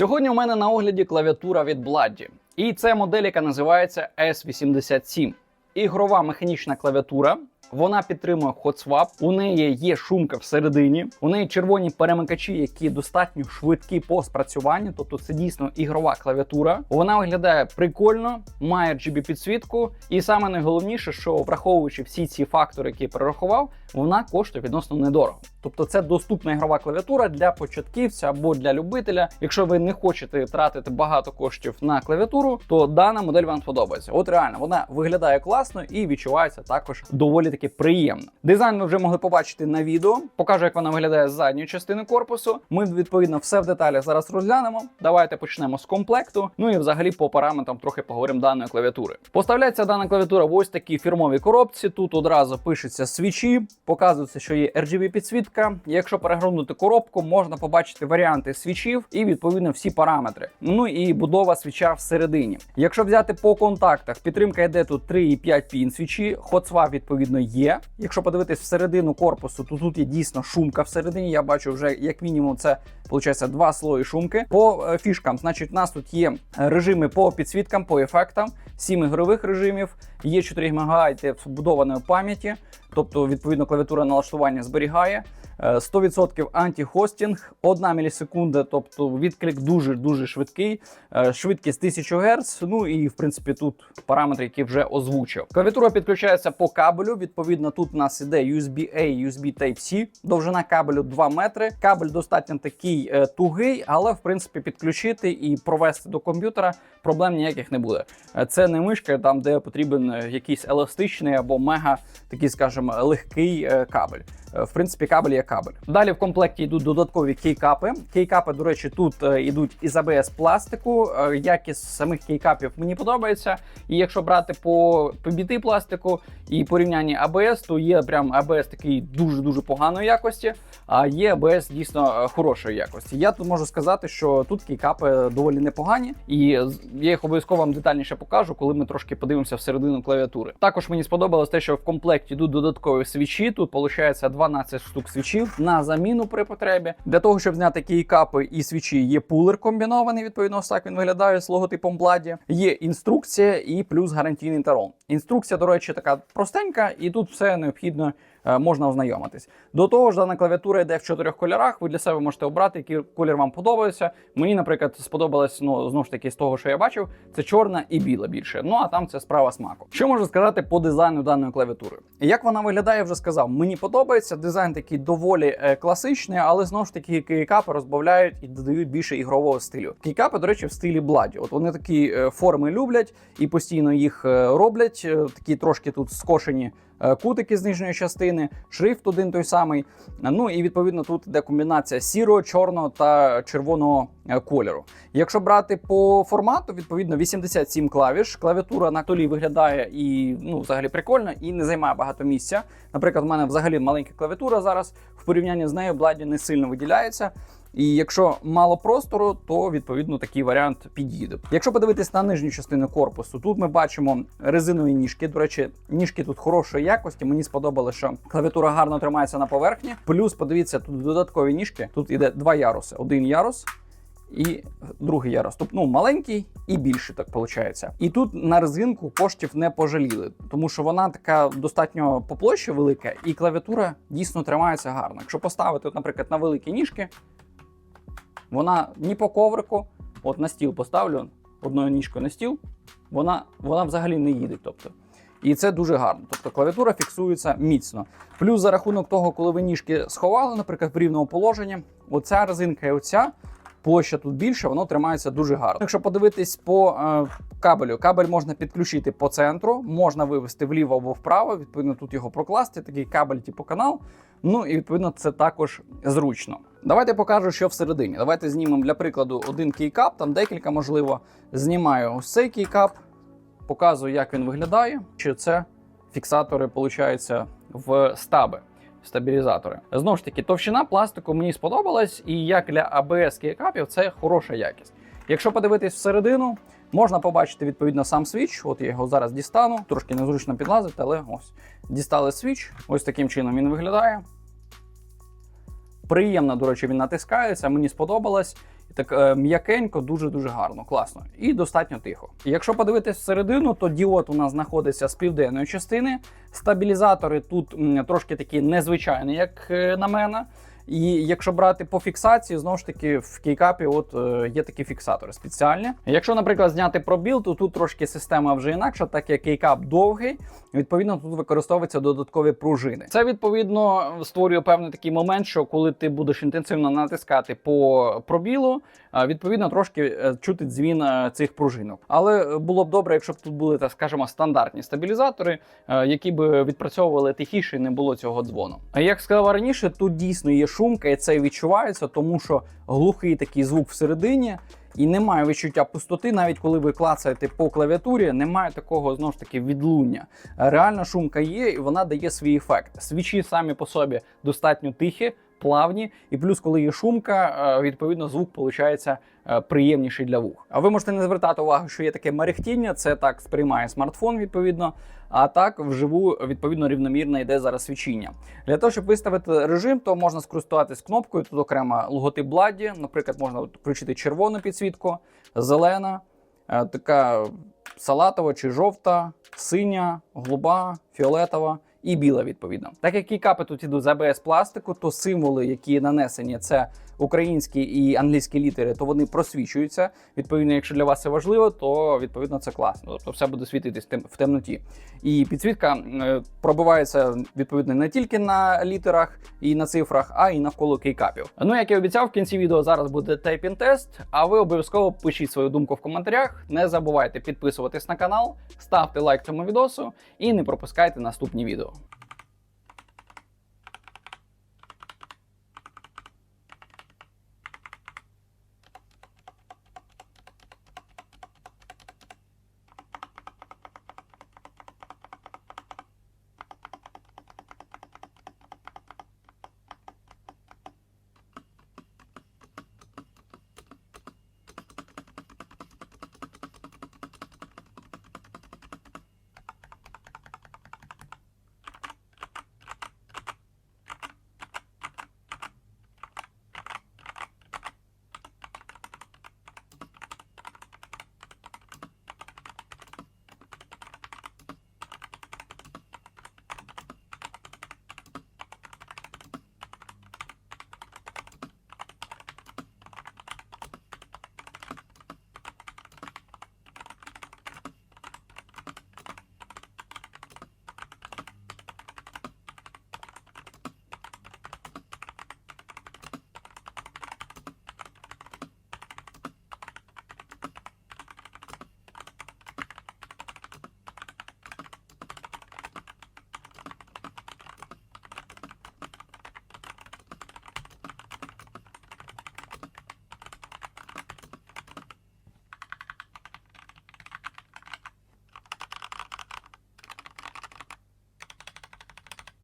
Сьогодні у мене на огляді клавіатура від Bladdy. І це модель, яка називається S87. Ігрова механічна клавіатура. Вона підтримує HotSwap, у неї є шумка всередині, у неї червоні перемикачі, які достатньо швидкі по спрацюванню. Тобто це дійсно ігрова клавіатура. Вона виглядає прикольно, має RGB підсвітку, і саме найголовніше, що враховуючи всі ці фактори, які я перерахував, вона коштує відносно недорого. Тобто це доступна ігрова клавіатура для початківця або для любителя. Якщо ви не хочете тратити багато коштів на клавіатуру, то дана модель вам сподобається. От реально вона виглядає класно і відчувається також доволі таки приємно. Дизайн ви вже могли побачити на відео. Покажу, як вона виглядає з задньої частини корпусу. Ми відповідно все в деталях зараз розглянемо. Давайте почнемо з комплекту. Ну і взагалі по параметрам трохи поговоримо даної клавіатури. Поставляється дана клавіатура в ось такій фірмовій коробці. Тут одразу пишеться свічі, показується, що є RGB підсвітка. Якщо перегорнути коробку, можна побачити варіанти свічів і відповідно всі параметри. Ну і будова свіча всередині. Якщо взяти по контактах, підтримка йде тут 3,5 пін свічі, HotSwap відповідно є. Якщо подивитись всередину корпусу, то тут є дійсно шумка всередині. Я бачу вже як мінімум це виходить два слої шумки. По е, фішкам, значить, у нас тут є режими по підсвіткам, по ефектам, 7 ігрових режимів, є 4 МБ вбудованої пам'яті, тобто відповідно клавіатура налаштування зберігає. Е, 100% антихостінг, 1 мілісекунда, тобто відклик дуже дуже швидкий, е, швидкість 1000 Гц. Ну і в принципі тут параметри, які вже озвучив. Клавіатура підключається по кабелю. Відповідно, тут у нас іде USB-A, USB Type-C, довжина кабелю 2 метри. Кабель достатньо такий е, тугий, але в принципі підключити і провести до комп'ютера проблем ніяких не буде. Е, Це не мишка, там де потрібен якийсь еластичний або мега такий, скажімо, легкий кабель. Е, В принципі, кабель є кабель. Далі в комплекті йдуть додаткові кейкапи. Кейкапи, до речі, тут е, йдуть із АБС пластику. Е, Якість самих кейкапів мені подобається. І якщо брати по PBT пластику і порівнянні АБС, то є прям АБС такий дуже дуже поганої якості, а є АБС дійсно хорошої якості. Я тут можу сказати, що тут кейкапи доволі непогані, і я їх обов'язково вам детальніше покажу, коли ми трошки подивимося всередину клавіатури. Також мені сподобалось те, що в комплекті йдуть додаткові свічі. Тут виходить 12 штук свічів на заміну при потребі. Для того, щоб зняти кейкапи і свічі, є пулер комбінований. Відповідно, так він виглядає з логотипом Бладі. Є інструкція і плюс гарантійний тарон. Інструкція, до речі, така простенька, і тут все необхідно. Е, Можна ознайомитись. До того ж, дана клавіатура йде в чотирьох кольорах. Ви для себе можете обрати, який колір вам подобається. Мені, наприклад, сподобалось ну знову ж таки з того, що я бачив, це чорна і біла більше. Ну а там це справа смаку. Що можу сказати по дизайну даної клавіатури? Як вона виглядає, я вже сказав. Мені подобається. Дизайн такий доволі е, класичний, але знову ж таки кейкапи розбавляють і додають більше ігрового стилю. Кейкапи, до речі, в стилі Бладі. От вони такі е, форми люблять і постійно їх роблять. Такі трошки тут скошені кутики з нижньої частини, шрифт один той самий. Ну і відповідно тут йде комбінація сірого, чорного та червоного е, кольору. Якщо брати по формату, відповідно 87 клавіш. Клавіатура на толі виглядає і ну, взагалі прикольно і не займає багато місця. Наприклад, в мене взагалі маленька клавіатура зараз в порівнянні з нею Бладі не сильно виділяється. І якщо мало простору, то відповідно такий варіант підійде. Якщо подивитись на нижню частину корпусу, тут ми бачимо резинові ніжки. До речі, ніжки тут хорошої якості. Мені сподобалося, що клавіатура гарно тримається на поверхні. Плюс, подивіться, тут додаткові ніжки. Тут іде два яруси: один ярус. І другий ярус, тобто ну, маленький і більший, так виходить. І тут на резинку коштів не пожаліли, тому що вона така достатньо по площі велика, і клавіатура дійсно тримається гарно. Якщо поставити, наприклад, на великі ніжки, вона ні по коврику, от на стіл поставлю одною ніжкою на стіл, вона, вона взагалі не їде. Тобто. І це дуже гарно. Тобто клавіатура фіксується міцно. Плюс за рахунок того, коли ви ніжки сховали, наприклад, в рівному положенні, оця резинка і оця. Площа тут більше, воно тримається дуже гарно. Якщо подивитись по е, кабелю, кабель можна підключити по центру, можна вивести вліво або вправо. Відповідно, тут його прокласти, такий кабель, типу канал. Ну і відповідно це також зручно. Давайте покажу, що всередині. Давайте знімемо для прикладу один кейкап, там декілька можливо. Знімаю ось цей кейкап, показую, як він виглядає. Що це фіксатори, виходить, в стаби. Стабілізатори. Знову ж таки, товщина пластику мені сподобалась, і як для АБС кейкапів це хороша якість. Якщо подивитись всередину, можна побачити відповідно сам свіч. От я його зараз дістану. Трошки незручно підлазити, але ось дістали свіч. Ось таким чином він виглядає. Приємно, до речі, він натискається, мені сподобалось. Так е, м'якенько, дуже дуже гарно, класно і достатньо тихо. Якщо подивитись всередину, то діод у нас знаходиться з південної частини. Стабілізатори тут трошки такі незвичайні, як е, на мене. І якщо брати по фіксації, знову ж таки в кейкапі от е, є такі фіксатори спеціальні. Якщо, наприклад, зняти пробіл, то тут трошки система вже інакша, так як кейкап довгий. Відповідно, тут використовуються додаткові пружини. Це відповідно створює певний такий момент, що коли ти будеш інтенсивно натискати по пробілу, е, відповідно трошки е, чути дзвін е, цих пружинок. Але було б добре, якщо б тут були, так скажемо, стандартні стабілізатори, які б відпрацьовували тихіше, і не було цього дзвону. А як сказав раніше, тут дійсно є шумка, і це відчувається, тому що глухий такий звук всередині. І немає відчуття пустоти, навіть коли ви клацаєте по клавіатурі, немає такого знову ж таки відлуння. Реальна шумка є, і вона дає свій ефект. Свічі самі по собі достатньо тихі, плавні, і плюс, коли є шумка, е, відповідно звук виходить приємніший для вух. А ви можете не звертати увагу, що є таке мерехтіння, це так сприймає смартфон відповідно. А так вживу відповідно рівномірно йде зараз свічіння. Для того, щоб виставити режим, то можна скористуватись кнопкою. Тут окремо логотип Бладі. Наприклад, можна включити червону підсвітку, зелена, е, така салатова чи жовта, синя, голуба, фіолетова. І біла, відповідно. Так як кікапи тут ідуть з АБС пластику, то символи, які нанесені, це українські і англійські літери, то вони просвічуються. Відповідно, якщо для вас це важливо, то відповідно це класно. Тобто все буде світитись в темноті. І підсвітка е, пробивається відповідно не тільки на літерах і на цифрах, а й навколо кейкапів. Ну як і обіцяв, в кінці відео зараз буде тайпінг-тест. А ви обов'язково пишіть свою думку в коментарях. Не забувайте підписуватись на канал, ставте лайк цьому відосу і не пропускайте наступні відео.